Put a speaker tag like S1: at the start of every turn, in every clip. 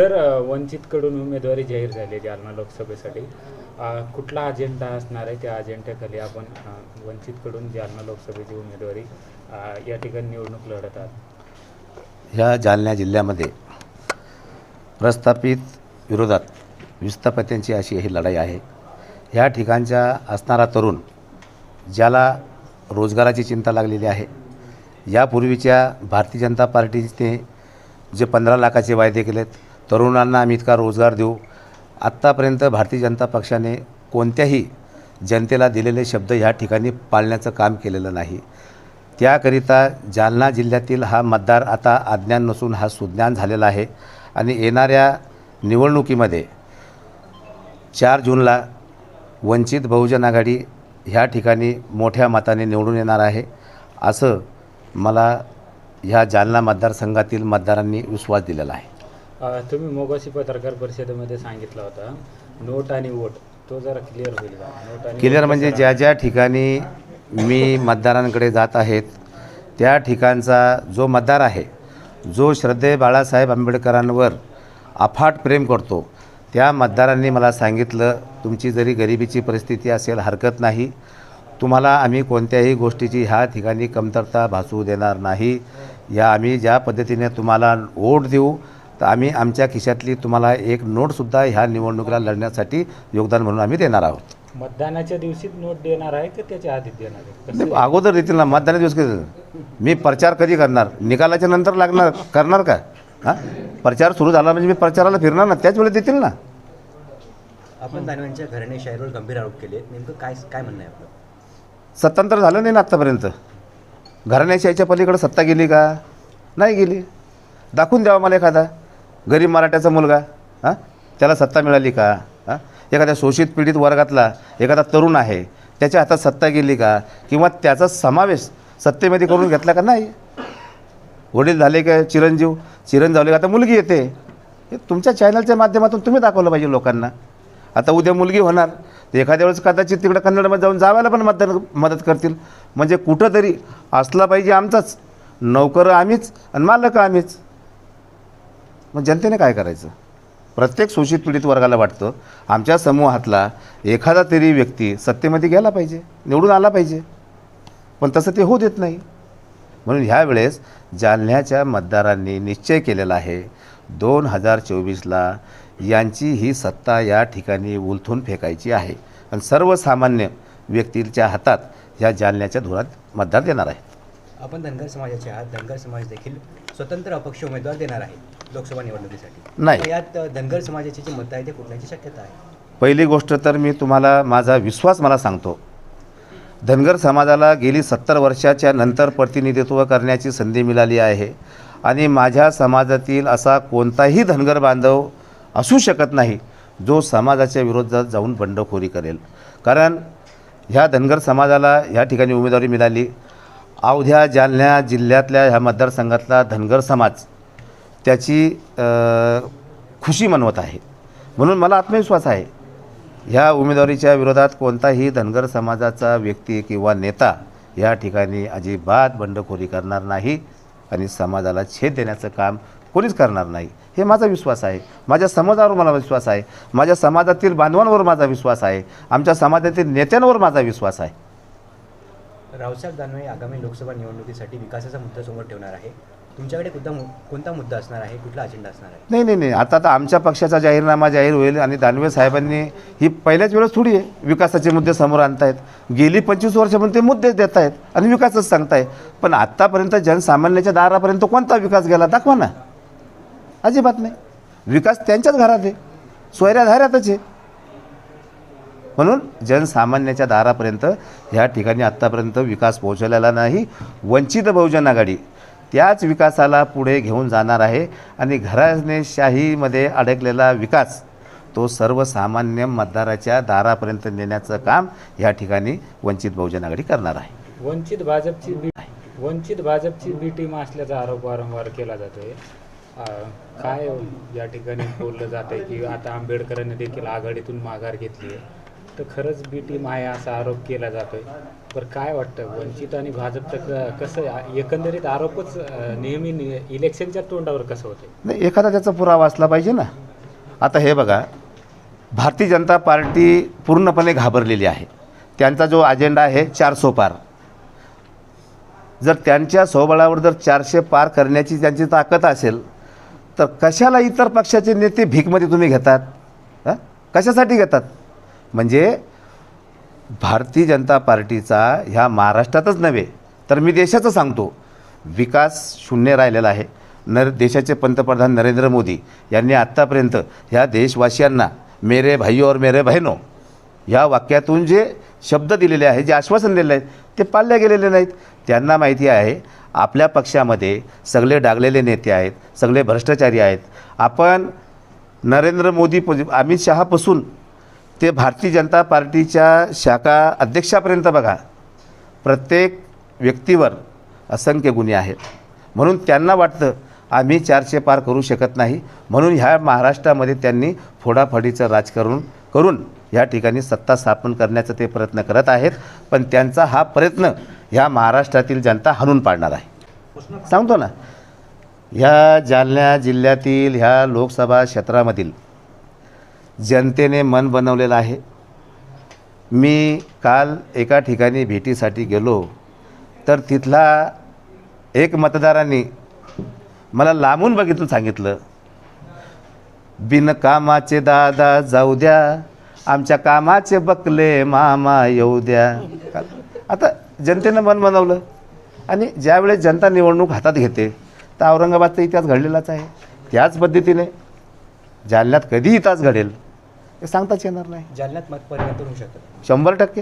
S1: Sir वंचितकडून उमेदवारी जाहीर झाली आहे जालना लोकसभेसाठी. कुठला अजेंडा असणार आहे त्या अजेंड्याखाली आपण वंचितकडून जालना लोकसभेची उमेदवारी या ठिकाणी निवडणूक लढत आहात?
S2: ह्या जालना जिल्ह्यामध्ये प्रस्थापित विरोधात विस्थापितांची अशी ही लढाई आहे. ह्या ठिकाणच्या असणारा तरुण ज्याला रोजगाराची चिंता लागलेली आहे यापूर्वीच्या भारतीय जनता पार्टीने जे पंधरा लाखाचे वायदे केलेत तरुणांना आम्ही इतका रोजगार देऊ. आत्तापर्यंत भारतीय जनता पक्षाने कोणत्याही जनतेला दिलेले शब्द ह्या ठिकाणी पाळण्याचं काम केलेलं नाही. त्याकरिता जालना जिल्ह्यातील हा मतदार आता अज्ञान नसून हा सुज्ञान झालेला आहे आणि येणाऱ्या निवडणुकीमध्ये चार जूनला वंचित बहुजन आघाडी ह्या ठिकाणी मोठ्या मताने निवडून येणार आहे असं मला ह्या जालना मतदारसंघातील मतदारांनी विश्वास दिलेला आहे.
S1: तुम्ही मोगाशी पत्रकार परिषदेमध्ये सांगितलं होता नोट आणि वोट तो जरा क्लिअर होईल का? नोट आणि
S2: क्लिअर म्हणजे ज्या ज्या ठिकाणी मी मतदारांकडे जात आहेत त्या ठिकाणचा जो मतदार आहे जो श्रद्धे बाळासाहेब आंबेडकरांवर अफाट प्रेम करतो त्या मतदारांनी मला सांगितलं तुमची जरी गरिबीची परिस्थिती असेल हरकत नाही. तुम्हाला आम्ही कोणत्याही गोष्टीची ह्या ठिकाणी कमतरता भासू देणार नाही. या आम्ही ज्या पद्धतीने तुम्हाला वोट देऊ तर आम्ही आमच्या खिशातली तुम्हाला एक नोटसुद्धा ह्या निवडणुकीला लढण्यासाठी योगदान म्हणून आम्ही देणार आहोत.
S1: मतदानाच्या दिवशीच नोट देणार आहे का त्याच्या आधीच देणार आहे?
S2: अगोदर देतील ना मतदान दिवस कधी मी प्रचार कधी करणार? निकालाच्या नंतर लागणार करणार का हां? प्रचार सुरू झाला म्हणजे मी प्रचाराला फिरणार ना त्याच वेळेस देतील ना.
S3: आपण दानवांच्या घराणेशाहीवर गंभीर आरोप केले. नेमकं काय काय म्हणणं आहे आपलं?
S2: सत्तांतर झालं नाही ना आत्तापर्यंत. घराण्याशाहीच्या पलीकडे सत्ता गेली का? नाही गेली. दाखवून द्यावा मला एखादा. गरीब मराठ्याचा मुलगा हां? त्याला सत्ता मिळाली का? हां? एखाद्या शोषित पीडित वर्गातला एखादा तरुण आहे त्याच्या हातात सत्ता गेली का? किंवा त्याचा समावेश सत्तेमध्ये करून घेतला का नाही? वडील झाले का चिरंजीव? चिरंजीव झाले का? आता मुलगी येते. हे तुमच्या चॅनलच्या माध्यमातून तुम्ही दाखवलं पाहिजे लोकांना. आता उद्या मुलगी होणार. तर एखाद्या वेळेस कदाचित तिकडे कन्नडमध्ये जाऊन जावायला पण मतदान मदत करतील. म्हणजे कुठंतरी असला पाहिजे आमचाच. नोकर आम्हीच आणि मालक आम्हीच. मग जनतेने काय करायचं? प्रत्येक शोषित पीडित वर्गाला वाटतं आमच्या समूहातला एखादा तरी व्यक्ती सत्तेमध्ये गेला पाहिजे निवडून आला पाहिजे. पण तसं ते होऊ देत नाही. म्हणून ह्या वेळेस जालन्याच्या मतदारांनी निश्चय केलेला आहे दोन हजार चोवीसला यांची ही सत्ता या ठिकाणी उलथून फेकायची आहे. आणि सर्वसामान्य व्यक्तीच्या हातात ह्या जालन्याच्या धुरात मतदार देणार आहेत.
S3: आपण धनगर समाजाच्या आहात. धनगर समाज देखील स्वतंत्र अपक्ष उमेदवार देणार आहे. लोकसभा निवडणुकीसाठी.
S2: नाही.
S3: यात धनगर समाजाची जी मतं आहे ते फुटण्याची शक्यता आहे?
S2: पहिली गोष्ट तर मी तुम्हाला माझा विश्वास मला सांगतो. धनगर समाजाला गेली सत्तर वर्षाच्या नंतर प्रतिनिधित्व करण्याची संधी मिळाली आहे. आणि माझ्या समाजातील असा कोणताही धनगर बांधव असू शकत नाही जो समाजाच्या विरोधात जाऊन बंडखोरी करेल. कारण ह्या धनगर समाजाला ह्या ठिकाणी उमेदवारी मिळाली. अवघ्या जालन्या जिल्ह्यातल्या ह्या मतदारसंघातला धनगर समाज त्याची खुशी मनवत आहे. म्हणून मला आत्मविश्वास आहे. ह्या उमेदवारीच्या विरोधात कोणताही धनगर समाजाचा व्यक्ती किंवा नेता या ठिकाणी अजिबात बंडखोरी करणार नाही आणि समाजाला छेद देण्याचं काम कोणीच करणार नाही. हे माझा विश्वास आहे. माझ्या समाजावर मला विश्वास आहे. माझ्या समाजातील बांधवांवर माझा विश्वास आहे. आमच्या समाजातील नेत्यांवर माझा विश्वास आहे.
S3: रावसाहेब दानवे आगामी लोकसभा निवडणुकीसाठी विकासाचा मुद्दा समोर ठेवणार आहे. तुमच्याकडे कोणता कोणता मुद्दा असणार आहे? कुठला अजेंडा असणार आहे?
S2: नाही नाही नाही. आता तर आमच्या पक्षाचा जाहीरनामा जाहीर होईल आणि दानवे साहेबांनी ही पहिल्याच वेळेस थोडी आहे. विकासाचे मुद्दे समोर आणतायत. गेली पंचवीस वर्षापर्यंत ते मुद्दे देत आहेत आणि विकासच सांगताय पण आत्तापर्यंत जनसामान्याच्या दारापर्यंत कोणता विकास गेला? दाखवा ना. अजिबात नाही. विकास त्यांच्याच घरात आहे. सोयऱ्या धाऱ्यातच आहे. म्हणून जनसामान्याच्या दारापर्यंत ह्या ठिकाणी आत्तापर्यंत विकास पोहोचलेला नाही. वंचित बहुजन आघाडी. त्याच विकासाला पुढे घेऊन जाणार आहे आणि घराणेशाहीमध्ये अडकलेला विकास तो सर्वसामान्य मतदाराच्या दारापर्यंत नेण्याचं काम या ठिकाणी वंचित बहुजन आघाडी करणार आहे.
S1: वंचित भाजपची बी वंचित भाजपची बी टीम असल्याचा आरोप वारंवार केला जातोय. काय या ठिकाणी बोललं जात आहे की आता आंबेडकरांनी देखील आघाडीतून माघार घेतली आहे. तर खरंच बी टीम आहे असा आरोप केला जातोय. बरं काय वाटतं? वंचित आणि भाजप तर क- कसं एकंदरीत आरोपच नेहमी नि- इलेक्शनच्या तोंडावर कसं होते
S2: नाही एखादा त्याचा पुरावा असला पाहिजे ना. आता हे बघा भारतीय जनता पार्टी पूर्णपणे घाबरलेली आहे. त्यांचा जो अजेंडा आहे चारसो पार. जर त्यांच्या स्वबळावर जर चारशे पार करण्याची त्यांची ताकद असेल तर कशाला इतर पक्षाचे नेते भीकमध्ये तुम्ही घेतात? हां कशासाठी घेतात? म्हणजे भारतीय जनता पार्टीचा ह्या महाराष्ट्रातच नव्हे तर मी देशाचं सांगतो. विकास शून्य राहिलेला आहे. नर देशाचे पंतप्रधान नरेंद्र मोदी यांनी आत्तापर्यंत ह्या देशवासियांना मेरे भाई और मेरे बहिनो ह्या वाक्यातून जे शब्द दिलेले आहेत जे आश्वासन दिलेले आहेत ते पाळले गेलेले नाहीत. त्यांना माहिती आहे आपल्या पक्षामध्ये सगळे डागलेले नेते आहेत सगळे भ्रष्टाचारी आहेत. आपण नरेंद्र मोदी अमित शहापासून ते भारतीय जनता पार्टीच्या शाखा अध्यक्षापर्यंत बघा. प्रत्येक व्यक्तीवर असंख्य गुन्हे आहेत. म्हणून त्यांना वाटतं आम्ही चारशे पार करू शकत नाही. म्हणून ह्या महाराष्ट्रामध्ये त्यांनी फोडाफोडीचं राजकारण करून या ठिकाणी सत्ता स्थापन करण्याचा ते प्रयत्न करत आहेत. पण त्यांचा हा प्रयत्न ह्या महाराष्ट्रातील जनता हाणून पाडणार आहे. सांगतो ना ह्या जालना जिल्ह्यातील ह्या लोकसभा क्षेत्रामधील जनतेने मन बनवलेलं आहे. मी काल एका ठिकाणी भेटीसाठी गेलो तर तिथला एक मतदाराने मला लांबून बघितलं सांगितलं बिनकामाचे दादा जाऊ द्या आमच्या कामाचे बकले मामा येऊ द्या. आता जनतेनं मन बनवलं. आणि ज्यावेळेस जनता निवडणूक हातात घेते तर औरंगाबादचा इतिहास घडलेलाच आहे. त्याच पद्धतीने जालन्यात कधी इतिहास घडेल. हे सांगताच येणार नाही.
S3: जालन्यात मत परिवर्तन होऊ शकतं.
S2: शंभर टक्के.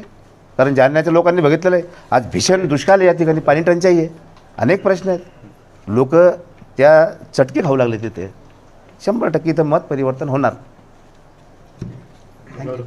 S2: कारण जालन्याच्या लोकांनी बघितलेलं आहे. आज भीषण दुष्काळ आहे या ठिकाणी. पाणी टंचाई आहे. अनेक प्रश्न आहेत. लोक त्या चटके खाऊ लागले तिथे. शंभर टक्के इथं मत परिवर्तन होणार.
S1: बरोबर.